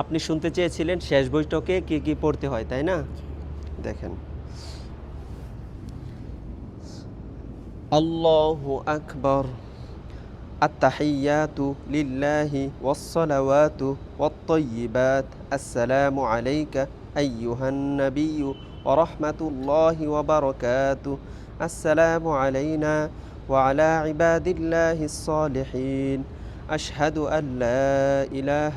আপনি শুনতে চেয়েছিলেন শেষ বৈঠকে কি কি পড়তে হয় তাই না দেখেন আল্লাহু আকবর التحيات لله والصلوات والطيبات السلام عليك أيها النبي ورحمة الله وبركاته السلام علينا وعلى عباد الله الصالحين أشهد أن لا إله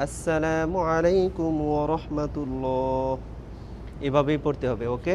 السلام عليكم ورحمة الله. এভাবেই পড়তে হবে ওকে